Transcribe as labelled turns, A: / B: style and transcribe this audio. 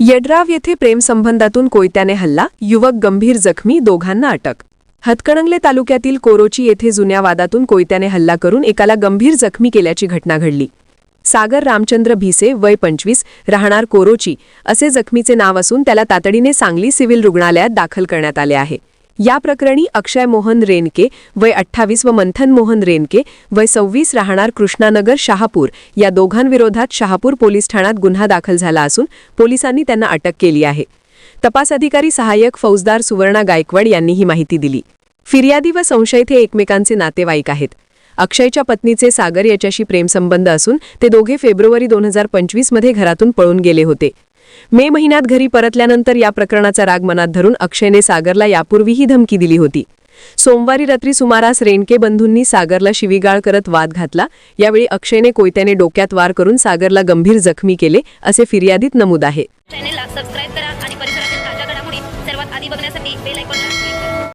A: येडराव येथे प्रेमसंबंधातून कोयत्याने हल्ला युवक गंभीर जखमी दोघांना अटक. हतकणंगले तालुक्यातील कोरोची येथे जुन्या वादातून कोयत्याने हल्ला करून एकाला गंभीर जखमी केल्याची घटना घडली. सागर रामचंद्र भिसे वय पंचवीस राहणार कोरोची असे जखमीचे नाव असून त्याला तातडीने सांगली सिव्हिल रुग्णालयात दाखल करण्यात आले आहे. या प्रकरणी अक्षय मोहन रेनके वय अठ्ठावीस व मंथन मोहन रेनके वय सव्वीस राहणार कृष्णानगर शहापूर. या दोघांविरोधात शहापूर पोलीस ठाण्यात गुन्हा दाखल झाला असून पोलिसांनी त्यांना अटक केली आहे. तपास अधिकारी सहाय्यक फौजदार सुवर्णा गायकवाड यांनी ही माहिती दिली. फिर्यादी व संशयित हे एकमेकांचे नातेवाईक आहेत. अक्षयच्या पत्नीचे सागर याच्याशी प्रेमसंबंध असून ते दोघे फेब्रुवारी दोन हजार पंचवीसमध्ये घरातून पळून गेले होते. मे महिन्यात घरी परतल्यानंतर या प्रकरणाचा राग मनात धरून अक्षयने सागरला यापूर्वीही धमकी दिली होती. सोमवारी रात्री सुमारास रेणके बंधूंनी सागरला शिवीगाळ करत वाद घातला. यावेळी अक्षयने कोयत्याने डोक्यात वार करून सागरला गंभीर जखमी केले असे फिर्यादीत नमूद आहे.